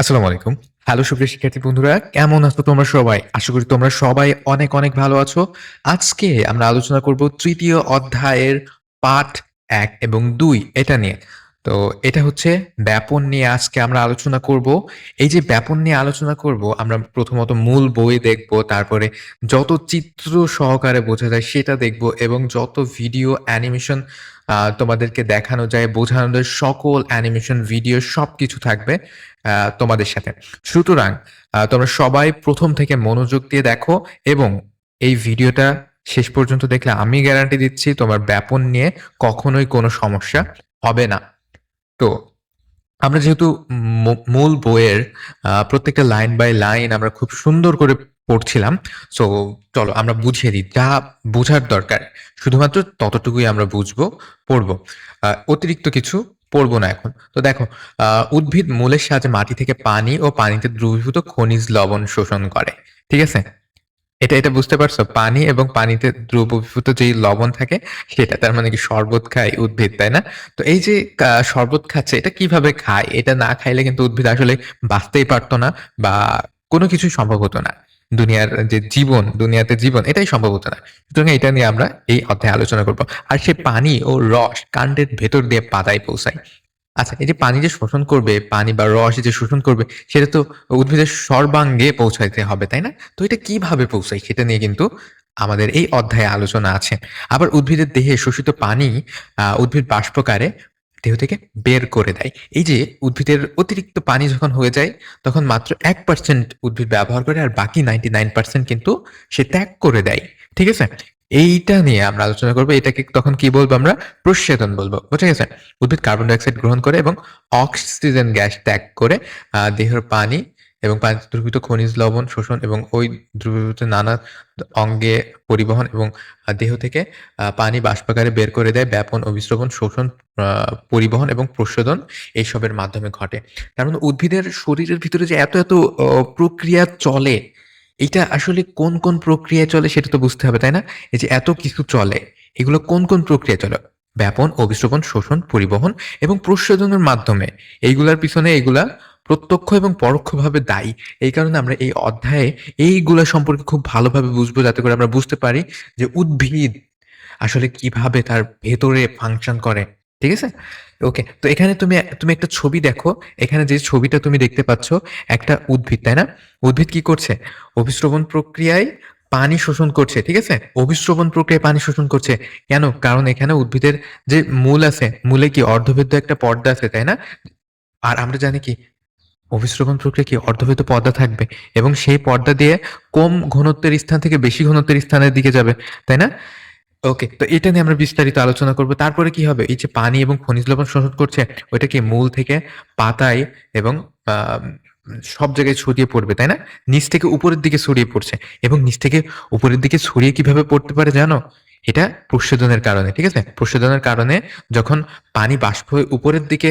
আসসালামু আলাইকুম। হ্যালো, সুপ্রিয় শিক্ষার্থী বন্ধুরা, কেমন আছো তোমরা সবাই? আশা করি তোমরা সবাই অনেক অনেক ভালো আছো। আজকে আমরা আলোচনা করব তৃতীয় অধ্যায়ের পাঠ এক এবং দুই এটা নিয়ে। তো এটা হচ্ছে ব্যাপন নিয়ে আজকে আমরা আলোচনা করব। এই যে ব্যাপন নিয়ে আলোচনা করব, আমরা প্রথমত মূল বই দেখব, তারপরে যত চিত্র সহকারে বোঝা যায় সেটা দেখব এবং যত ভিডিও অ্যানিমেশন তোমাদেরকে দেখানো যায়, বোঝানো সকল অ্যানিমেশন ভিডিও সব কিছু থাকবে তোমাদের সাথে। সুতরাং তোমরা সবাই প্রথম থেকে মনোযোগ দিয়ে দেখো এবং এই ভিডিওটা শেষ পর্যন্ত দেখলে আমি গ্যারান্টি দিচ্ছি তোমার ব্যাপন নিয়ে কখনোই কোনো সমস্যা হবে না। তো, আমরা যেহেতু মূল বইয়ের প্রত্যেকটা লাইন বাই লাইন আমরা খুব সুন্দর করে পড়ছিলাম। সো চলো আমরা বুঝিয়ে দিই, যা বোঝার দরকার, শুধুমাত্র ততটুকুই আমরা বুঝব, পড়ব। অতিরিক্ত কিছু পড়ব না এখন। তো দেখো উদ্ভিদ মূলের সাহায্যে মাটি থেকে পানি ও পানিতে দ্রবীভূত খনিজ লবণ শোষণ করে, ঠিক আছে? এটা এটা বুঝতে পারছ? পানি এবং পানিতে দ্রবীভূত যে লবণ থাকে, সেটা তার মানে কি শরবত খায় উদ্ভিদ, তাই না? তো এই যে শরবত খাচ্ছে, এটা কীভাবে খায়? এটা না খাইলে কিন্তু উদ্ভিদ আসলে বাঁচতেই পারতো না বা কোনো কিছুই সম্ভব হতো না। দুনিয়ার যে জীবন, দুনিয়াতে জীবন, এটাই সম্ভব হতো না। সুতরাং এটা নিয়ে আমরা এই অধ্যায়ে আলোচনা করব। আর সে পানি ও রস কাণ্ডের ভেতর দিয়ে পাতায় পৌঁছায়। আচ্ছা এই যে পানি যে শোষণ করবে, পানি বা রস যে শোষণ করবে, সেটা তো উদ্ভিদের সর্বাঙ্গে পৌঁছাইতে হবে, তাই না? তো এটা কীভাবে পৌঁছায়, সেটা নিয়ে কিন্তু আমাদের এই অধ্যায়ে আলোচনা আছে। আবার উদ্ভিদের দেহে শোষিত পানি উদ্ভিদ বাষ্পকারে দেহ থেকে বের করে দেয়। এই যে উদ্ভিদের অতিরিক্ত পানি যখন হয়ে যায়, তখন মাত্র এক পার্সেন্ট উদ্ভিদ ব্যবহার করে আর বাকি নাইনটি নাইন পার্সেন্ট কিন্তু সে ত্যাগ করে দেয়। ঠিক আছে? এইটা নিয়ে আমরা আলোচনা করব। এটাকে তখন কি বলব আমরা? প্রসেদন বলব। বুঝে গেছে উদ্ভিদ কার্বন ডাইঅক্সাইড গ্রহণ করে এবং অক্সিজেন গ্যাস ত্যাগ করে দেহের পানি এবং পানিতে দ্রবীভূত খনিজ লবণ, শোষণ এবং ওই দ্রবীভূত নানা অঙ্গে পরিবহন এবং দেহ থেকে পানি বাষ্পাকারে বের করে দেয় ব্যাপন অভিস্রবণ শোষণ পরিবহন এবং প্রশোধন এইসবের মাধ্যমে ঘটে। তার মানে উদ্ভিদের শরীরের ভিতরে যে এত এত প্রক্রিয়া চলে, এটা আসলে কোন কোন প্রক্রিয়ায় চলে সেটা তো বুঝতে হবে, তাই না? এই যে এত কিছু চলে, এগুলো কোন কোন প্রক্রিয়া চলে? ব্যাপন অভিস্রবণ শোষণ, পরিবহন এবং প্রশোধনের মাধ্যমে। এইগুলার পিছনে এগুলা প্রত্যক্ষ এবং পরোক্ষভাবে দায়ী। এই কারণে আমরা এই অধ্যায়ে এইগুলা সম্পর্কে খুব ভালোভাবে বুঝব, যাতে করে আমরা বুঝতে পারি যে উদ্ভিদ আসলে কীভাবে তার ভেতরে ফাংশন করে। ঠিক আছে? ওকে তো এখানে তুমি তুমি একটা ছবি দেখো। এখানে যে ছবিটা তুমি দেখতে পাচ্ছ, একটা উদ্ভিদ, তাই না? উদ্ভিদ কি করছে? অভিস্রবণ প্রক্রিয়ায় পানি শোষণ করছে, ঠিক আছে? অভিস্রবণ প্রক্রিয়ায় পানি শোষণ করছে। কেন? কারণ এখানে উদ্ভিদের যে মূল আছে, মূলে কি অর্ধভেদ্য একটা পর্দা আছে, তাই না? আর আমরা জানি কি অভিস্রবণ প্রক্রিয়া কি অর্ধভেদ্য পর্দা থাকবে? এবং সেই পর্দা দিয়ে কম ঘনত্বের স্থান থেকে বেশি ঘনত্বের স্থানের দিকে যাবে, তাই না? ওকে তো এটা নিয়ে আমরা বিস্তারিত আলোচনা করব। তারপরে কি হবে? এই যে পানি এবং খনিজ লবণ শোষণ করছে ওইটা কি মূল থেকে পাতায় এবং সব জায়গায় ছড়িয়ে পড়বে, তাই না? নিচ থেকে উপরের দিকে ছড়িয়ে পড়ছে। এবং নিচ থেকে উপরের দিকে ছড়িয়ে কীভাবে পড়তে পারে জানো? এটা প্রশোধনের কারণে, ঠিক আছে? প্রশোধনের কারণে যখন পানি বাষ্প হয়ে উপরের দিকে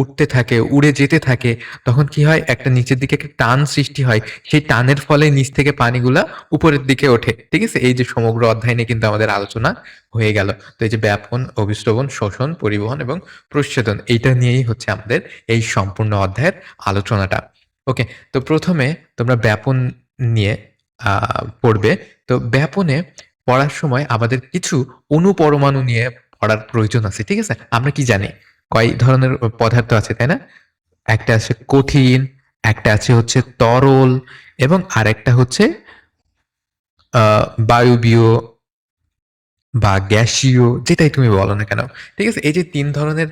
উঠতে থাকে, উড়ে যেতে থাকে, তখন কি হয়? একটা নিচের দিকে একটা টান সৃষ্টি হয়। সেই টানের ফলে নিচ থেকে পানিগুলা উপরের দিকে ওঠে, ঠিক আছে? এই যে সমগ্র অধ্যায় নিয়ে কিন্তু আমাদের আলোচনা হয়ে গেল। তো এই যে ব্যাপন অভিশ্রবণ শোষণ, পরিবহন এবং প্রচ্ছেদন এইটা নিয়েই হচ্ছে আমাদের এই সম্পূর্ণ অধ্যায়ের আলোচনাটা। ওকে, তো প্রথমে তোমরা ব্যাপন নিয়ে পড়বে। তো ব্যাপনে পড়ার সময় আমাদের কিছু অনুপরমাণু নিয়ে পড়ার প্রয়োজন আছে, ঠিক আছে? আমরা কি জানি? কয় ধরনের পদার্থ আছে, তাই না? একটা আছে কঠিন, একটা আছে হচ্ছে তরল এবং আরেকটা হচ্ছে বায়ুবীয় বা গ্যাসীয়, যেটাই তুমি বলো না কেন, ঠিক আছে? এই যে তিন ধরনের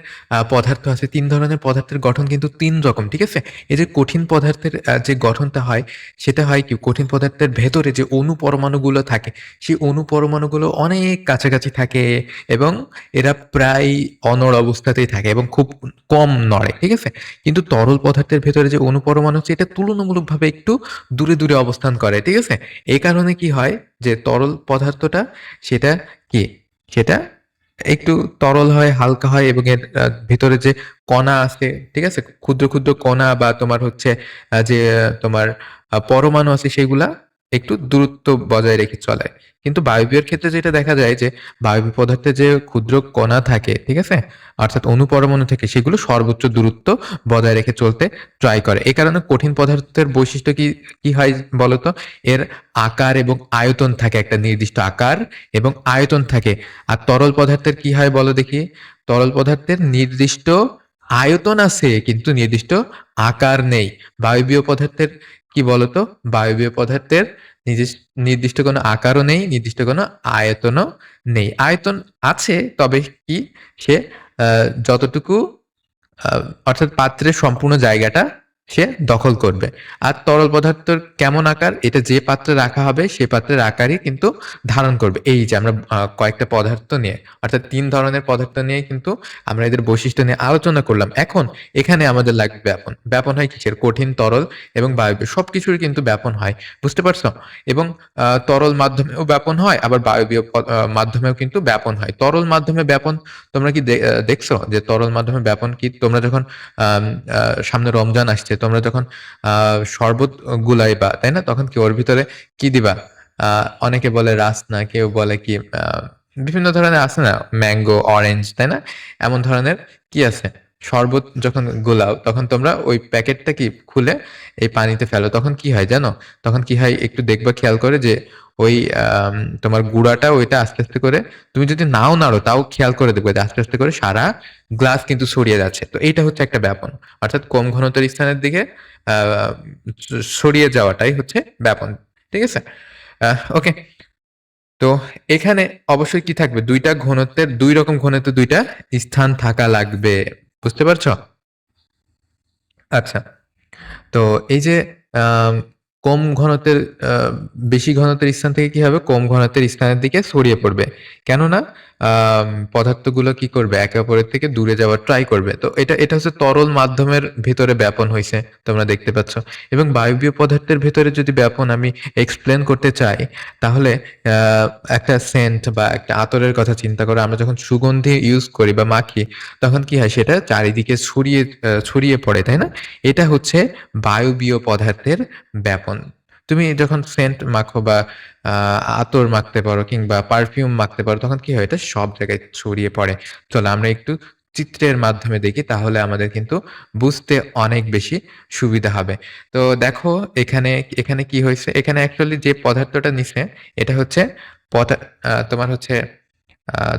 পদার্থ আছে, তিন ধরনের পদার্থের গঠন কিন্তু তিন রকম, ঠিক আছে? এই যে কঠিন পদার্থের যে গঠনটা হয়, সেটা হয় কি? কঠিন পদার্থের ভেতরে যে অণু পরমাণুগুলো থাকে, সেই অণু পরমাণুগুলো অনেক কাছাকাছি থাকে এবং এরা প্রায় অনড় অবস্থাতেই থাকে এবং খুব কম নড়ে, ঠিক আছে? কিন্তু তরল পদার্থের ভেতরে যে অণু পরমাণু আছে, এটা তুলনামূলকভাবে একটু দূরে দূরে অবস্থান করে, ঠিক আছে? এই কারণে কি হয় যে তরল পদার্থটা, সেটা কি? সেটা একটু তরল হয়, হালকা হয় এবং এর ভিতরে যে কণা আছে, ঠিক আছে? ক্ষুদ্র ক্ষুদ্র কণা বা তোমার হচ্ছে যে, তোমার পরমাণু আছে, সেগুলা একটু দূরত্ব বজায় রেখে চলে। কিন্তু বায়বীয়ের ক্ষেত্রে যেটা দেখা যায় যে বায়বীয় পদার্থে যে ক্ষুদ্র কণা থাকে, ঠিক আছে? অর্থাৎ অণু-পরমাণু থেকে সেগুলো সর্বোচ্চ দূরত্ব বজায় রেখে চলতে ট্রাই করে। এই কারণে কঠিন পদার্থের বৈশিষ্ট্য কি, কি হয় বলতো? এর আকার এবং আয়তন থাকে একটা নির্দিষ্ট আকার এবং আয়তন থাকে। আর তরল পদার্থের কি হয় বলো দেখি? তরল পদার্থের নির্দিষ্ট আয়তন আছে কিন্তু নির্দিষ্ট আকার নেই। বায়বীয় পদার্থের কি বলতো? বায়বীয় পদার্থের নির্দিষ্ট কোনো আকারও নেই, নির্দিষ্ট কোনো আয়তনও নেই। আয়তন আছে তবে কি সে যতটুকু অর্থাৎ পাত্রের সম্পূর্ণ জায়গাটা সে দখল করবে। আর তরল পদার্থের কেমন আকার? এটা যে পাত্রে রাখা হবে সে পাত্রের আকারই কিন্তু ধারণ করবে। এই যে আমরা কয়েকটা পদার্থ নিয়ে অর্থাৎ তিন ধরনের পদার্থ নিয়ে কিন্তু আমরা এদের বৈশিষ্ট্য নিয়ে আলোচনা করলাম। এখন এখানে আমাদের লাগবে ব্যাপন। ব্যাপন হয় কিসের? কঠিন, তরল এবং বায়বীয় সবকিছুরই কিন্তু ব্যাপন হয়। বুঝতে পারছ? এবং তরল মাধ্যমেও ব্যাপন হয় আবার বায়বীয় মাধ্যমেও কিন্তু ব্যাপন হয়। তরল মাধ্যমে ব্যাপন তোমরা কি দেখছ যে তরল মাধ্যমে ব্যাপন কি? তোমরা যখন সামনে রমজান আসছে তোমরা যখন শরবত গুলাইবা, তাই না? তখন কি ওর ভিতরে কি দিবা? অনেকে বলে রাসনা, কেউ বলে কি বিভিন্ন ধরনের আছে না? ম্যাঙ্গো, অরেঞ্জ, তাই না? এমন ধরনের কি আছে? শরবত যখন গোলাও তখন তোমরা ওই প্যাকেটটা কি খুলে এই পানিতে ফেলো। তখন কি হয় জানো? তখন কি হয় একটু দেখবা খেয়াল করে যে ওই তোমার গুঁড়াটা ওইটা আস্তে, আস্তে করে তুমি যদি নাও নাড়ো তাও খেয়াল করে দেখবে আস্তে, আস্তে করে সারা গ্লাস কিন্তু ছড়িয়ে যাচ্ছে। তো এইটা হচ্ছে একটা ব্যাপন। অর্থাৎ কম ঘনত্বের স্থানের দিকে ছড়িয়ে যাওয়াটাই হচ্ছে ব্যাপন। ঠিক আছে? ওকে। তো এখানে অবশ্যই কি থাকবে? দুইটা ঘনত্বের দুই রকম ঘনত্বের দুইটা স্থান থাকা লাগবে। বুঝতে পারছ আচ্ছা। তো এই যে কম ঘনত্বের বেশি ঘনত্বের স্থান থেকে কি হবে? কম ঘনত্বের স্থানের দিকে ছড়িয়ে পড়বে। কেননা পদার্থগুলো কি করবে? একে অপরের থেকে দূরে যাওয়ার ট্রাই করবে। তো এটা, এটা হচ্ছে তরল মাধ্যমের ভেতরে ব্যাপন হইছে। তোমরা দেখতে পাচ্ছ। এবং বায়বীয় পদার্থের ভেতরে যদি ব্যাপন আমি এক্সপ্লেন করতে চাই তাহলে একটা সেন্ট বা একটা আতরের কথা চিন্তা করো। আমরা যখন সুগন্ধি ইউজ করি বা মাখি তখন কি হয়? সেটা চারিদিকে ছড়িয়ে ছড়িয়ে পড়ে, তাই না? এটা হচ্ছে বায়বীয় পদার্থের ব্যাপন। তুমি যখন সেন্ট মাখো বা আতর মাখতে পারো কিংবা পারফিউম মাখতে পারো তখন কি হয়? এটা সব জায়গায় ছড়িয়ে পড়ে। চলো আমরা একটু চিত্রের মাধ্যমে দেখি তাহলে আমাদের কিন্তু বুঝতে অনেক বেশি সুবিধা হবে। তো দেখো এখানে, এখানে কি হয়েছে এখানে অ্যাকচুয়ালি যে পদার্থটা নিছে এটা হচ্ছে তোমার হচ্ছে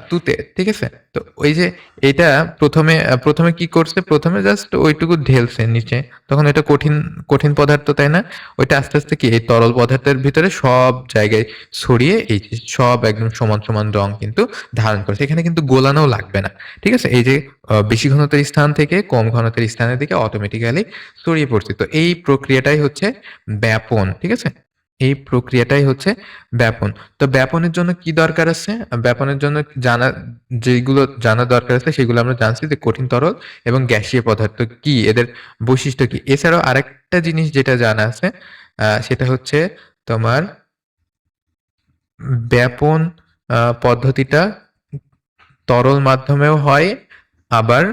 তুতে, ঠিক আছে? তো ওই যে এটা ১ম এ আ ১ম এ কি করছে? প্রথমে জাস্ট ওইটুকু ঢেলছে নিচে। তখন এটা কঠিন, কঠিন পদার্থ, তাই না? ওইটা আস্তে, আস্তে কি এই তরল পদার্থের ভিতরে সব জায়গায় ছড়িয়ে এই যে সব একদম সমান, সমান রং কিন্তু ধারণ করেছে। এখানে কিন্তু গোলানোও লাগবে না। ঠিক আছে? এই যে বেশি ঘনত্বের স্থান থেকে কম ঘনত্বের স্থানের দিকে অটোমেটিক্যালি ছড়িয়ে পড়ছে। তো এই প্রক্রিয়াটাই হচ্ছে ব্যাপন। ঠিক আছে? এই প্রক্রিয়াটাই হচ্ছে ব্যাপন। তো ব্যাপনের জন্য কি দরকার আছে? ব্যাপনের জন্য জানা যেগুলো জানা দরকার আছে সেগুলো আমরা জানছি যে কঠিন, তরল এবং গ্যাসীয় পদার্থ কি? এদের বৈশিষ্ট্য কি? এছাড়াও আরেকটা জিনিস যেটা জানা আছে সেটা হচ্ছে তোমার ব্যাপন পদ্ধতিটা তরল মাধ্যমেও হয় আবার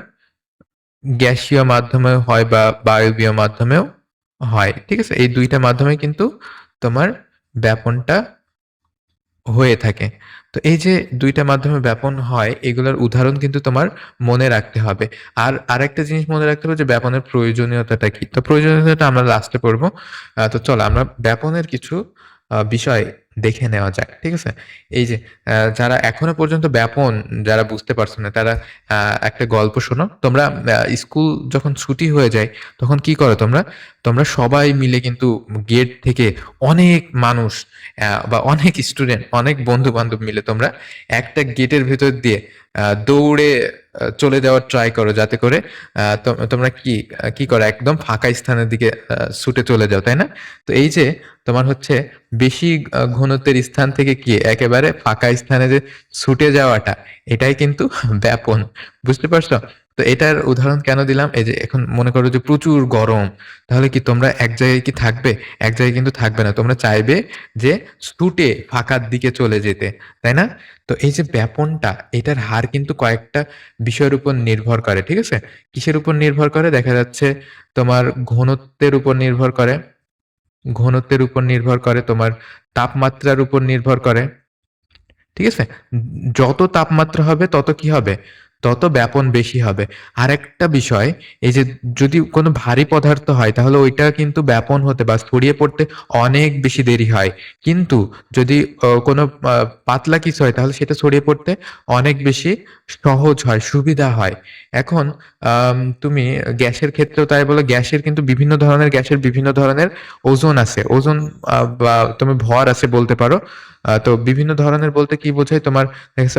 গ্যাসীয় মাধ্যমেও হয় বা বায়বীয় মাধ্যমেও হয়। ঠিক আছে? এই দুইটা মাধ্যমে কিন্তু তোমার ব্যাপনটা হয়ে থাকে। তো এই যে দুইটা মাধ্যমে ব্যাপন হয়, এগুলোর উদাহরণ কিন্তু তোমার মনে রাখতে হবে। আর আরেকটা জিনিস মনে রাখতে হবে যে ব্যাপনের প্রয়োজনীয়তাটা কি? তো প্রয়োজনীয়তাটা আমরা লাস্টে পড়ব। তো চলো আমরা ব্যাপনের কিছু বিষয় দেখে নেওয়া যাক। ঠিক আছে? এই যে যারা এখনও পর্যন্ত ব্যাপন, যারা বুঝতে পারছ না, তারা একটা গল্প শোনো। তোমরা স্কুল যখন ছুটি হয়ে যায়, তখন কি করো তোমরা? তোমরা সবাই মিলে কিন্তু গেট থেকে অনেক মানুষ বা অনেক স্টুডেন্ট, অনেক বন্ধু-বান্ধব মিলে তোমরা একটা গেটের ভেতর দিয়ে দৌড়ে চলে যাওয়ার ট্রাই করো যাতে করে তোমরা কি, কি করো? একদম ফাঁকা স্থানের দিকে ছুটে চলে যাও, তাই না? তো এই যে তোমার হচ্ছে বেশি ঘনত্বের স্থান থেকে কি একেবারে ফাঁকা স্থানে যে ছুটে যাওয়াটা এটাই কিন্তু ব্যাপন। বুঝতে পারছ? তো এটার উদাহরণ কেন দিলাম? এই যে এখন মনে করো যে প্রচুর গরম। তাহলে কি তোমরা এক জায়গায় কি থাকবে? এক জায়গায় কিন্তু থাকবে না। তোমরা চাইবে যে ছুটে ফাঁকার দিকে চলে যেতে। তাই না? তো এই যে ব্যাপনটা, এটার হার কিন্তু কয়েকটা বিষয়ের উপর নির্ভর করে। ঠিক আছে? কিসের উপর নির্ভর করে? দেখা যাচ্ছে তোমার ঘনত্বের উপর নির্ভর করে। ঘনত্বের উপর নির্ভর করে, তোমার তাপমাত্রার উপর নির্ভর করে, ঠিক আছে যত তাপমাত্রা হবে তত কি হবে তত ব্যাপন বেশি হবে। আরেকটা বিষয়, এই যে যদি কোনো ভারী পদার্থ হয়, তাহলে ওইটা কিন্তু ব্যাপন হতে বা ছড়িয়ে পড়তে অনেক বেশি দেরি হয়। কিন্তু যদি কোনো পাতলা কিছু হয়, তাহলে সেটা ছড়িয়ে পড়তে অনেক বেশি সহজ হয়, সুবিধা হয়। এখন তুমি গ্যাসের ক্ষেত্রেও তাই বলো, গ্যাসের কিন্তু বিভিন্ন ধরনের, গ্যাসের বিভিন্ন ধরনের ওজন আছে। ওজন বা তুমি ভর আছে বলতে পারো। তো বিভিন্ন ধরনের বলতে কি বোঝায়? তোমার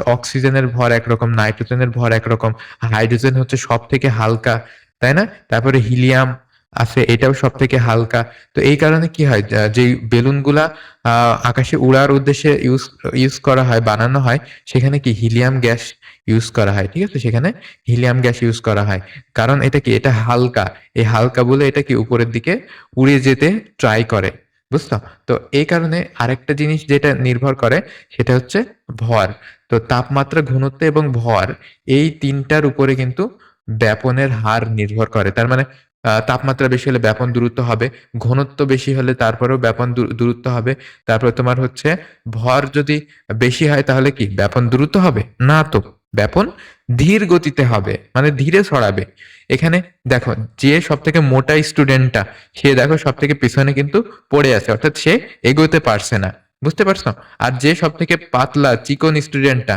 অক্সিজেনের ভর একরকম, নাইট্রোজেনের ভর একরকম, হাইড্রোজেন হচ্ছে সব থেকে হালকা, তাই না? তারপরে হিলিয়াম আছে, এটাও সব থেকে হালকা। তো এই কারণে কি হয়? যা- বেলুনগুলা আকাশে উড়ার উদ্দেশ্যে ইউজ ইউজ করা হয়, বানানো হয়, সেখানে কি হিলিয়াম গ্যাস ইউজ করা হয়, ঠিক আছে? সেখানে হিলিয়াম গ্যাস ইউজ করা হয়। কারণ এটা কি? এটা হালকা। এই হালকা বলে এটা কি? উপরের দিকে উড়ে যেতে ট্রাই করে। বুঝছ? তো এই কারণে আরেকটা জিনিস যেটা নির্ভর করে, সেটা হচ্ছে ভর। তো তাপমাত্রা, ঘনত্ব এবং ভর, এই তিনটার উপরে কিন্তু ব্যাপনের হার নির্ভর করে। তার মানে তাপমাত্রা বেশি হলে ব্যাপন দূরত্ব হবে, ঘনত্ব বেশি হলে তারপরেও ব্যাপন দূরত্ব হবে। তারপরে তোমার হচ্ছে ভর যদি বেশি হয় তাহলে কি? ব্যাপন দূরত্ব হবে? না তো। ব্যাপন ধীর গতিতে হবে মানে ধীরে ছড়াবে এখানে দেখো, যে সব থেকে মোটা স্টুডেন্টটা সে দেখো সব থেকে পিছনে কিন্তু পড়ে আছে, অর্থাৎ সে এগোতে পারছে না। বুঝতে পারছ? আর যে সব থেকে পাতলা, চিকন স্টুডেন্টটা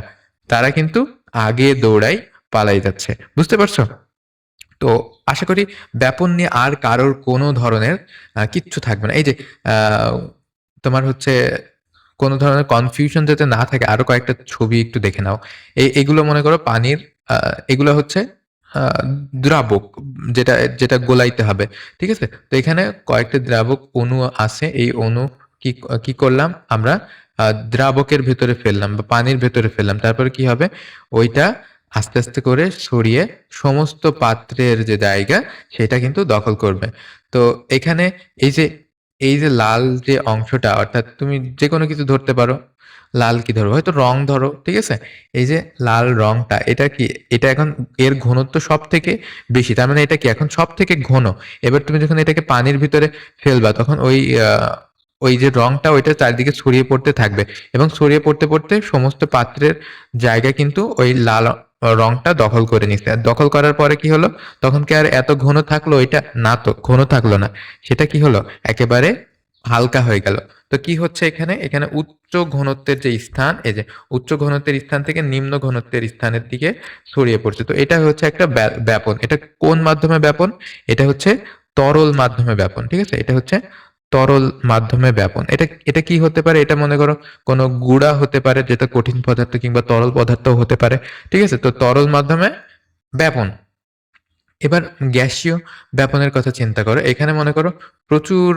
তারা কিন্তু আগে দৌড়াই পালাই যাচ্ছে। বুঝতে পারছ? তো আশা করি ব্যাপন নিয়ে আর কারোর কোনো ধরনের কিচ্ছু থাকবে না। এই যে তোমার হচ্ছে কোনো ধরনের কনফিউশন যাতে না থাকে, আরও কয়েকটা ছবি একটু দেখে নাও। এই এগুলো মনে করো পানির এগুলো হচ্ছে দ্রাবক, যেটা যেটা গোলাইতে হবে, ঠিক আছে? তো এখানে কয়েকটা দ্রাবক অণু আছে, এই অণু কি কি করলাম আমরা? দ্রাবকের ভেতরে ফেললাম বা পানির ভেতরে ফেললাম। তারপরে কি হবে? ওইটা আস্তে আস্তে করে সরিয়ে সমস্ত পাত্রের যে জায়গা, সেটা কিন্তু দখল করবে। তো এখানে এই যে এই যে লাল যে অংশটা, অর্থাৎ তুমি যে কোনো কিছু ধরতে পারো, লাল কি ধরো? হয়তো রং ধরো, ঠিক আছে? এই যে লাল রংটা, এটা কি, এটা এখন এর ঘনত্ব সব থেকে বেশি, তার মানে এটা কি এখন সব থেকে ঘন? এবার তুমি যখন এটাকে পানির ভিতরে ফেলবা, তখন ওই ওই যে রংটা ওইটা চারিদিকে ছড়িয়ে পড়তে থাকবে এবং ছড়িয়ে পড়তে পড়তে সমস্ত পাত্রের জায়গা কিন্তু ওই লাল রংটা দখল করে নিচ্ছে আর দখল করার পরে কি হলো? তখন কি আর এত ঘন থাকল এটা? না তো, ঘন থাকল না। সেটা কি হলো? একেবারে হালকা হয়ে গেল। তো কি হচ্ছে এখানে? এখানে উচ্চ ঘনত্বের যে স্থান, এই যে উচ্চ ঘনত্বের স্থান থেকে নিম্ন ঘনত্বের স্থানের দিকে ছড়িয়ে পড়ছে। তো এটা হচ্ছে একটা ব্যা- ব্যাপন। এটা কোন মাধ্যমে ব্যাপন? এটা হচ্ছে তরল মাধ্যমে ব্যাপন। ঠিক আছে? এটা হচ্ছে তরল মাধ্যমে ব্যাপন। এটা এটা কি হতে পারে? এটা মনে করো কোনো গুড়া হতে পারে, যেটা কঠিন পদার্থ কিংবা তরল পদার্থ হতে পারে। ঠিক আছে? তো তরল মাধ্যমে ব্যাপন। এবার গ্যাসীয় ব্যাপনের কথা চিন্তা করো। এখানে মনে করো প্রচুর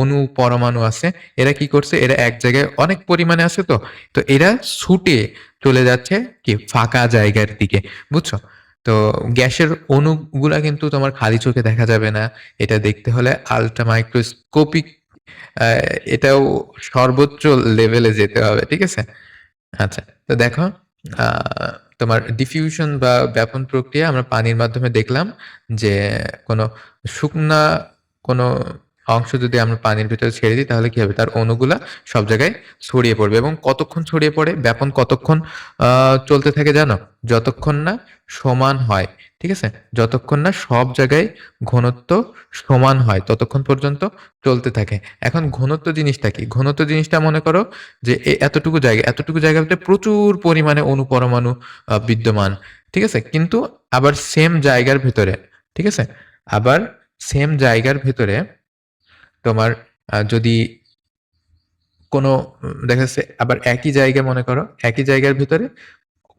অণু পরমাণু আছে। এরা কি করছে? এরা এক জায়গায় অনেক পরিমাণে আছে তো। তো এরা ছুটে চলে যাচ্ছে কি ফাঁকা জায়গার দিকে। বুঝছ? তো গ্যাসের অণুগুলা কিন্তু তোমার খালি চোখে দেখা যাবে না। এটা দেখতে হলে আলট্রা মাইক্রোস্কোপিক এটাও সর্বোচ্চ লেভেলে যেতে হবে, ঠিক আছে? আচ্ছা তো দেখো তোমার ডিফিউশন বা ব্যাপন প্রক্রিয়া আমরা পানির মাধ্যমে দেখলাম যে কোনো শুকনা কোনো অংশ যদি আমরা পানির ভিতরে ছেড়ে দিই, তাহলে কি হবে? তার অণুগুলা সব জায়গায় ছড়িয়ে পড়বে। এবং কতক্ষণ ছড়িয়ে পড়ে? ব্যাপন কতক্ষণ চলতে থাকে জানো? যতক্ষণ না সমান হয়, ঠিক আছে? যতক্ষণ না সব জায়গায় ঘনত্ব সমান হয়, ততক্ষণ পর্যন্ত চলতে থাকে। এখন ঘনত্ব জিনিসটা কি? ঘনত্ব জিনিসটা মনে করো যে এতটুকু জায়গা, এতটুকু জায়গাতে প্রচুর পরিমাণে অনুপরমাণু বিদ্যমান, ঠিক আছে? কিন্তু আবার সেম জায়গার ভেতরে, ঠিক আছে? আবার সেম জায়গার ভিতরে তোমার যদি কোনো, দেখা যাচ্ছে আবার একই জায়গা মনে করো, একই জায়গার ভিতরে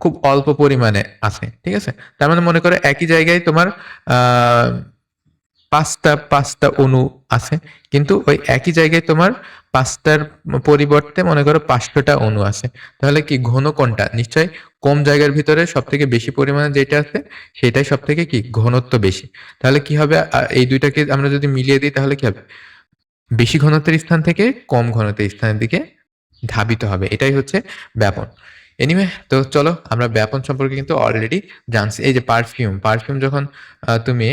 খুব অল্প পরিমাণে আছে, ঠিক আছে? তার মানে মনে করো একই জায়গায় তোমার পাঁচটা পাঁচটা অণু আছে, কিন্তু ওই একই জায়গায় তোমার পাঁচটার পরিবর্তে মনে করো পাঁচশোটা অণু আছে। তাহলে কি ঘন কোনটা নিশ্চয়ই কম জায়গার ভিতরে সব থেকে বেশি পরিমাণে যেটা আছে, সেটাই সব থেকে কি? ঘনত্ব বেশি। তাহলে কি হবে? এই দুইটাকে আমরা যদি মিলিয়ে দিই, তাহলে কি হবে? বেশি ঘনত্বের স্থান থেকে কম ঘনত্বের স্থানের দিকে ধাবিত হবে। এটাই হচ্ছে ব্যাপন। এনিওয়ে তো চলো আমরা ব্যাপন সম্পর্কে কিন্তু অলরেডি জানছি। এই যে পারফিউম পারফিউম যখন তুমি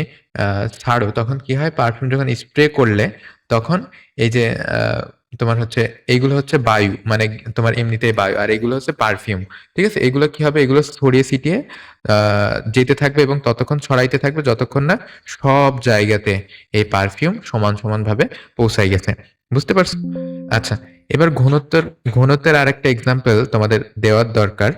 ছাড়ো তখন কি হয়? পারফিউম যখন স্প্রে করলে তখন এই যে তোমার হচ্ছে এইগুলো হচ্ছে বায়ু মানে তোমার এমনিতেই বায়ু। আর এগুলো হচ্ছে পারফিউম। ঠিক আছে? এগুলো কি হবে? এগুলো ছড়িয়ে ছিটিয়ে যেতে থাকবে এবং ততক্ষণ ছড়াইতে থাকবে যতক্ষণ না সব জায়গাতে এই পারফিউম সমান, সমানভাবে পৌঁছাই গেছে। বুঝতে পারছ? আচ্ছা, এবার ঘনত্বের ঘনত্বের আরেকটা এক্সাম্পল তোমাদের দেওয়ার দরকার।